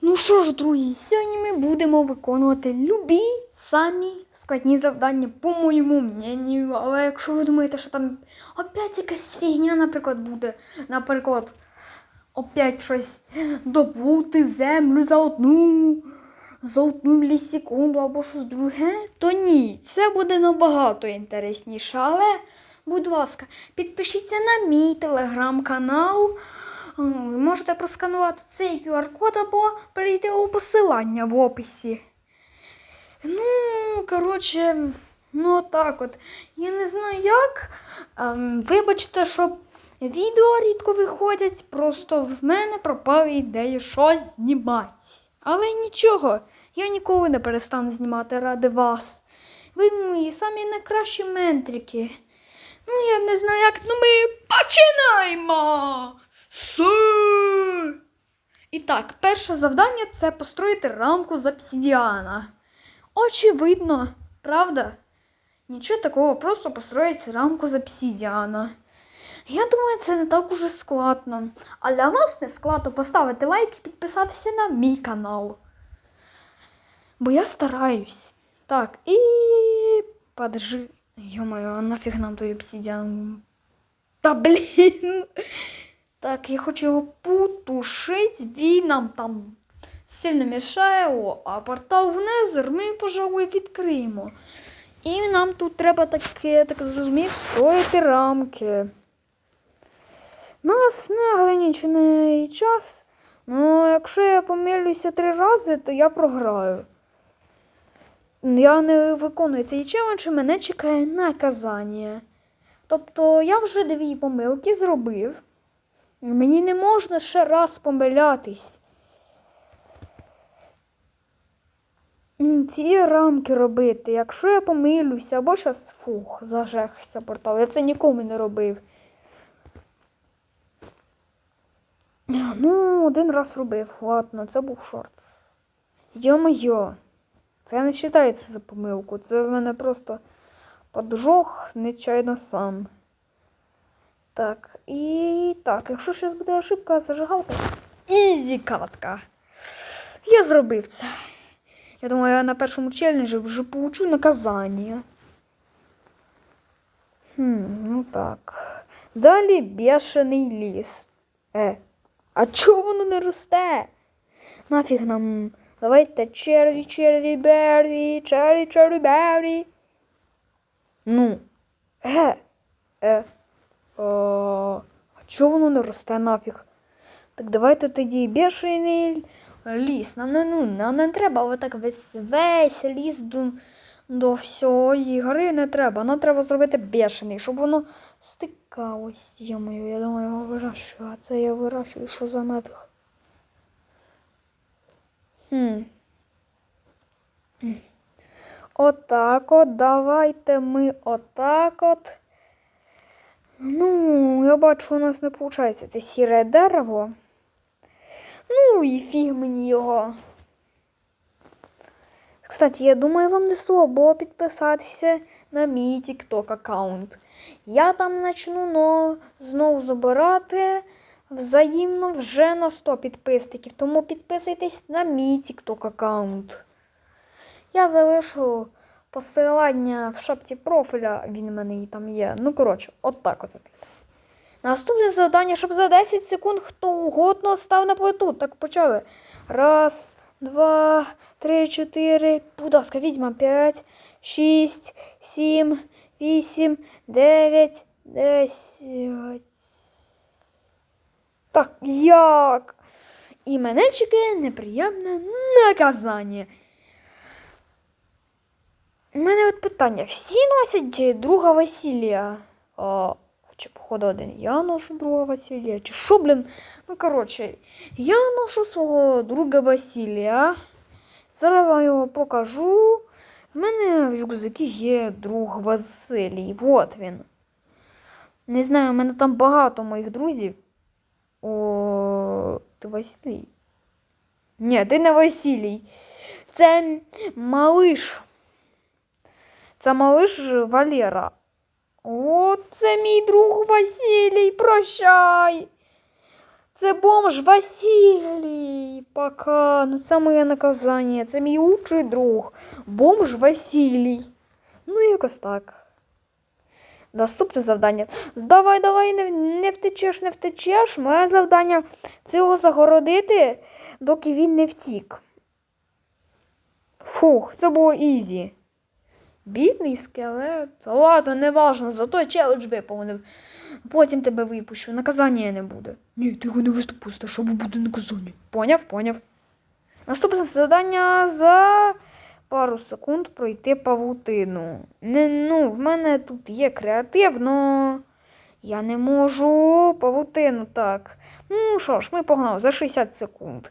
Ну що ж, друзі, сьогодні ми будемо виконувати любі самі складні завдання, по моєму мненню. Але якщо ви думаєте, що там опять якась фігня, наприклад, буде, наприклад, опять щось добути землю за одну, за одну мілісекунду або щось друге, то ні, це буде набагато інтересніше. Але, будь ласка, підпишіться на мій телеграм-канал. Ви можете просканувати цей QR-код або перейти у посилання в описі. Ну, коротше, ну так от. Я не знаю як. Ем, вибачте, що відео рідко виходять, просто в мене пропали ідеї щось знімати. Але нічого, я ніколи не перестану знімати ради вас. Ви мої самі найкращі ментрики. Ну, я не знаю, як, ну ми починаємо! Су! І так, перше завдання це построїти рамку з обсидіана. Очевидно, правда? Нічого такого, просто построїти рамку з обсидіана. Я думаю, це не так уже складно. А для вас не складно поставити лайк і підписатися на мій канал. Бо я стараюсь. Так, і. Подожди. Йо-моє, нафіг нам той обсидіан? Та блін. Так, я хочу його потушити, він нам там сильно мішає, о, а портал в Незер ми, пожалуй, відкриємо. І нам тут треба таке, так зрозумів, строїти рамки. У нас неограничений час. Ну, якщо я помилюся три рази, то я програю. Я не виконую цей челендж, і мене чекає наказання. Тобто я вже дві помилки зробив. Мені не можна ще раз помилятись. Ці рамки робити, якщо я помилюся, або щас фух, зажехся портал. Я це нікому не робив. Ну, один раз робив, ладно, це був шортс. Йо-моє, це не вважається за помилку. Це в мене просто поджог нечайно сам. Так, і так, якщо щось буде ошибка, зажигалка. Ізі катка. Я зробив це. Я думаю, я на першому челенджі вже получу наказання. Хм, ну так. Далі бешений ліс. Е, а чого воно не росте? Нафіг нам. Давайте черві, черві, берві, черві, черві, берві. Ну. Е. Е. А чого воно не росте нафіг? Так давайте тоді бешений ліс. Нам не, ну, нам не треба отак весь, весь ліс до, до всієї гори не треба. Нам треба зробити бешений, щоб воно стикалось. Йомою, я думаю, його вирощую, а це я вирощую, що за нафіг. Хм. Отак от, давайте ми отак от. Ну, я бачу, у нас не виходить це сіре дерево. Ну і фіг мені його. Кстати, я думаю, вам не слабо підписатися на мій TikTok аккаунт. Я там почну знову забирати взаємно вже на 100 підписників. Тому підписуйтесь на мій TikTok аккаунт. Я залишу посилання в шапці профіля, він в мене і там є. Ну, коротше, от так от. Наступне завдання, щоб за 10 секунд хто угодно став на плиту. Так почали. Раз, два, три, чотири. Будь ласка, візьмемо п'ять, шість, сім, вісім, дев'ять, десять. Так, як? І мене чекає неприємне наказання. У мене от питання. Всі носять друга Василія? О, чи, походу, один я ношу друга Василія? Чи що, блін? Ну, коротше, я ношу свого друга Василія. Зараз вам його покажу. У мене в рюкзакі є друг Василій. Вот він. Не знаю, у мене там багато моїх друзів. О, ти Василій? Ні, ти не Василій. Це малиш. Це малиш Валера. О, це мій друг Василій, прощай. Це бомж Василій. Пока. Ну це моє наказання. Це мій лучший друг. Бомж Василій. Ну, якось так. Наступне завдання. Давай, давай, не, не втечеш, не втечеш. Моє завдання це його загородити, доки він не втік. Фух, це було ізі. Бідний скелет. Та Ладно, не важно, зато челендж виповнив. Потім тебе випущу, наказання не буде. Ні, ти його не виступустиш, або буде наказання. Поняв, поняв. Наступне завдання за пару секунд пройти павутину. Не, ну, в мене тут є креатив, но я не можу павутину так. Ну що ж, ми погнали за 60 секунд.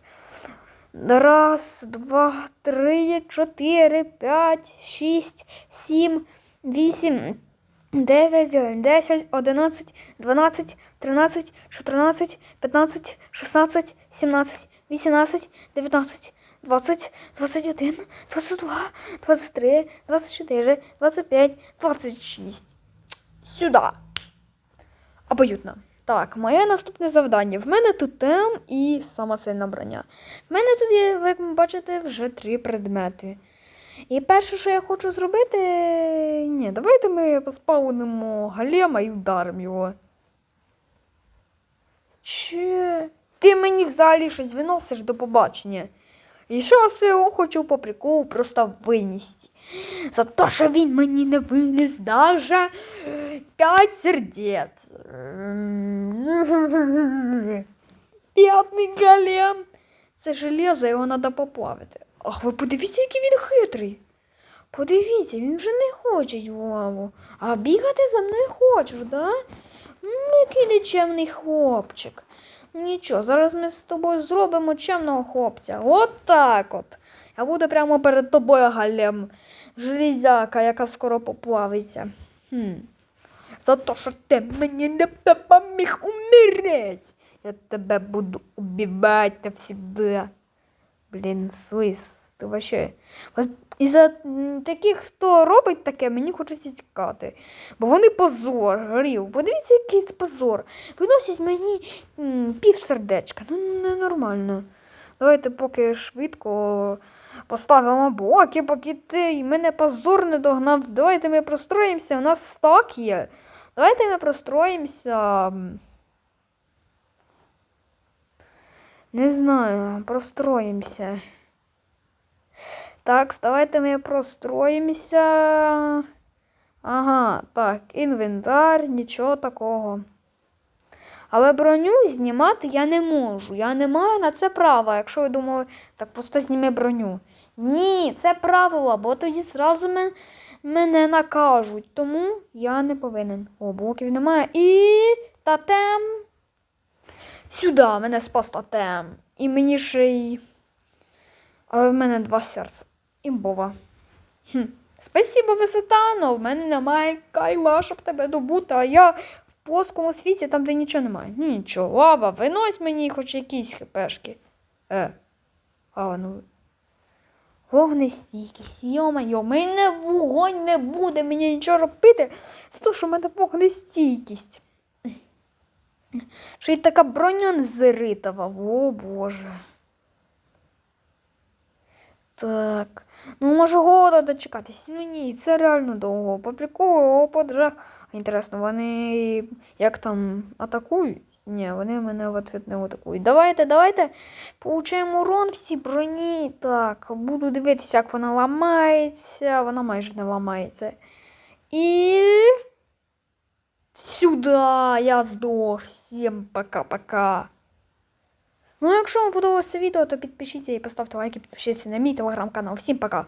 Раз, два, три, чотири, п'ять, шість, сім, вісім, дев'ять, десять, одинадцять, дванадцять, тринадцять, чотирнадцять, п'ятнадцять, шістнадцять, сімнадцять, вісімнадцять, дев'ятнадцять, двадцять, двадцять один, двадцять два, двадцять три, двадцять чотири, двадцять п'ять, двадцять шість. Сюди. Обоюдно. Так, моє наступне завдання. В мене тут тем і сама сильна броня. В мене тут є, як ви бачите, вже три предмети. І перше, що я хочу зробити. Ні, давайте ми поспаунимо галема і вдаримо його. Чи ти мені взагалі щось виносиш до побачення? І що його хочу по приколу просто винести. За те, що він мені не винес даже п'ять сердець. П'ятний голем. Це железо, його треба поплавити. Ах, ви подивіться, який він хитрий. Подивіться, він вже не хоче лаву. А бігати за мною хочеш, да? Який нечемний хлопчик. Нічого, зараз ми з тобою зробимо чемного хлопця. От так от. Я буду прямо перед тобою галем. Железяка, яка скоро поплавиться. Хм. За те, що ти мені не допоміг умереть. Я тебе буду убивати завжди. Блін, свис, ти вообще. Із-за м, таких, хто робить таке, мені хочеться тікати. Бо вони позор, горів. Подивіться, який це позор. Виносять мені пів сердечка. Ну, ненормально. Давайте поки швидко поставимо блоки, поки ти мене позор не догнав. Давайте ми простроїмося. У нас стак є. Давайте ми простроїмося. Не знаю, простроїмося. Так, давайте ми простроїмося. Ага, так, інвентар, нічого такого. Але броню знімати я не можу. Я не маю на це права. Якщо ви думали, так просто зніми броню. Ні, це правило, бо тоді зразу мен- мене накажуть. Тому я не повинен. О, блоків немає. І тотем. Сюди мене спас тотем. І мені ще й. Але в мене два серця. Імбова. Хм. Спасибо, висота, но в мене немає кайла, щоб тебе добути, а я в плоскому світі, там, де нічого немає. Нічого, лава, винось мені хоч якісь хпшки. Е. А, ну. Вогнестійкість, йо-майо, мене вогонь не буде, мені нічого робити. Це то, що в мене вогнестійкість. Ще й така броня незритова, о боже. Так. Ну, може, голода дочекатись. Ну ні, це реально довго. По приколу о, подрах. Інтересно, вони як там атакують? Ні, вони мене в ответ не атакують. Давайте, давайте. Получаємо урон всі броні. Так, буду дивитися, як вона ламається. Вона майже не ламається. І. Сюди я здох. Всім пока-пока. Ну, якщо вам подобалося відео, то підпишіться і поставте лайк і підпишіться на мій телеграм-канал. Всім пока!